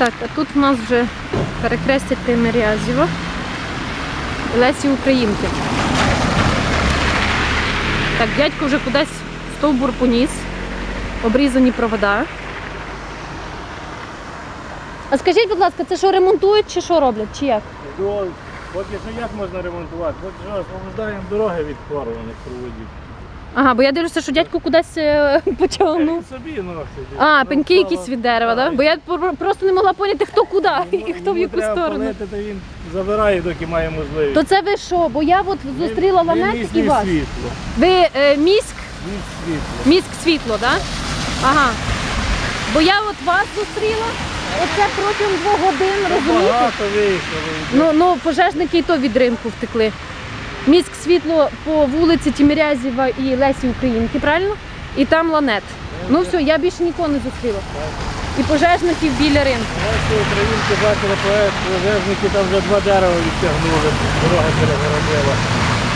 Так, а тут у нас вже перехрестя Тимирязєва. Лесі Українки. Так, дядько вже кудись стовбур поніс. Обрізані провода. А скажіть, будь ласка, це що ремонтують чи що роблять? Чи як? Поки що як можна ремонтувати? Поки що освобождаємо дороги від порваних проводів. Ага, бо я дивлюся, що дядько кудись е, потягнув. Собі носить. А, пеньки якісь від дерева, так? Бо я пр- просто не могла поняти, хто куди і хто в яку сторону. палити, то він забирає, доки має можливість. То це ви що? Бо я от зустріла він і вас. світло. Ви е, міськ, Він світло. міськ світло, так? Ага. Бо я от вас зустріла, оце протягом двох годин, розумієте? Багато виїхали. Ну, ну, пожежники і то від ринку втекли. Міськ світло по вулиці Тімірязєва і Лесі Українки, правильно? І там ланет. Ну все, я більше нікого не зустріла. І пожежників біля ринку. Наші українці бачили проект, пожежники там вже два дерева відтягнули, дорога перегородила.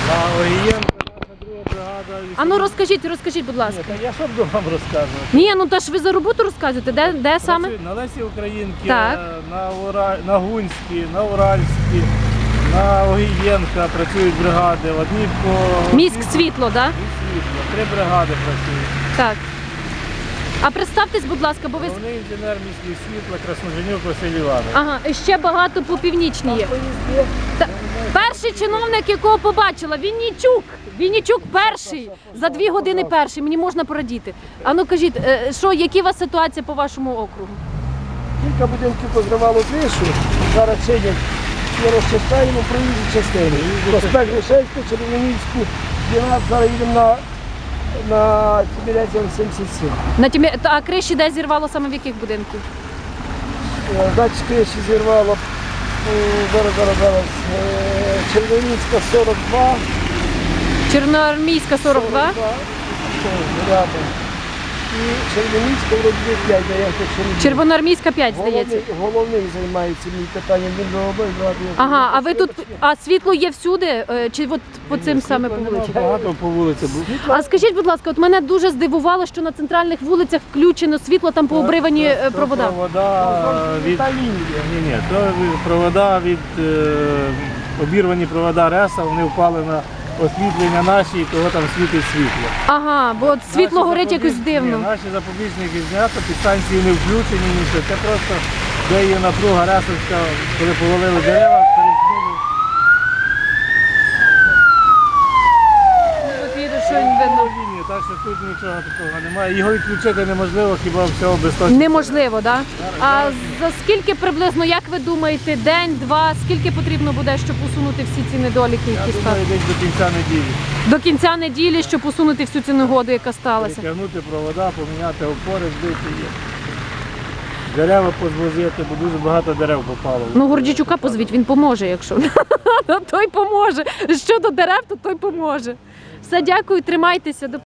На Огієнко наша друга бригада. А ну розкажіть, розкажіть, будь Ні, ласка. та я що б вам розказувати? Ні, ну та ж ви за роботу розказуєте, де, де саме? Працюють На Лесі Українки, Так. на, Ура... на Гунській, на Уральській, на Огієнка працюють бригади. В одній по Міськ світло, так? Міськ світло. Три бригади працюють. Так. А представтесь, будь ласка, бо ви. Головний інженер міських світла Красноженюк Василь Іванович. Ага, і ще багато по північній є. Та- перший чиновник, якого побачила, Віннічук. Віннічук перший. За дві години перший. Мені можна порадіти. А ну кажіть, е, що, які у вас ситуація по вашому округу? Кілька будинків позривало кришу, зараз чинять і розчищаємо проїжджі частини. Проспект Грушевську, Червонівську, 12, зараз їдемо на, на Тимирязів 77. На тімі... Та, А криші де зірвало саме в яких будинків? Е, криші зірвало м, зараз, зараз, зараз. е, Червонівська 42. Чорноармійська 42. що рядом. І Червонівська вроді 5, де я не Червоноармійська 5, здається. Головний, головним займається мій питанням. Він робить, Ага, а ви тут. А світло є всюди? Е, Чи от по цим саме по вулиці? Багато по вулиці було. А скажіть, будь ласка, от мене дуже здивувало, що на центральних вулицях включено світло там по обривані е, провода. Провода від... Та лінія. Ні, ні, то провода від е, обірвані провода РЕСа, вони впали на освітлення наші, і того там світить світло. Ага, бо от світло Наші горить якось дивно. Ні, наші запобіжники знято, підстанції не включені, нічого. Це просто де є напруга Расовська, коли повалили дерева, перемкнули. От їде, що він видно. лінію, так що тут нічого такого немає. Його відключити неможливо, хіба всього без точки. Неможливо, так? А за скільки приблизно, як ви думаєте, день, два, скільки потрібно буде, щоб усунути всі ці недоліки, Я які стали? думаю, десь до кінця неділі. До кінця неділі, щоб усунути всю цю негоду, яка сталася. Перетягнути провода, поміняти опори, збити є. Дерева позвозити, бо дуже багато дерев попало. Ну, Гордічука позвіть, він поможе, якщо. Той поможе. Щодо дерев, то той поможе. Все, дякую, тримайтеся. До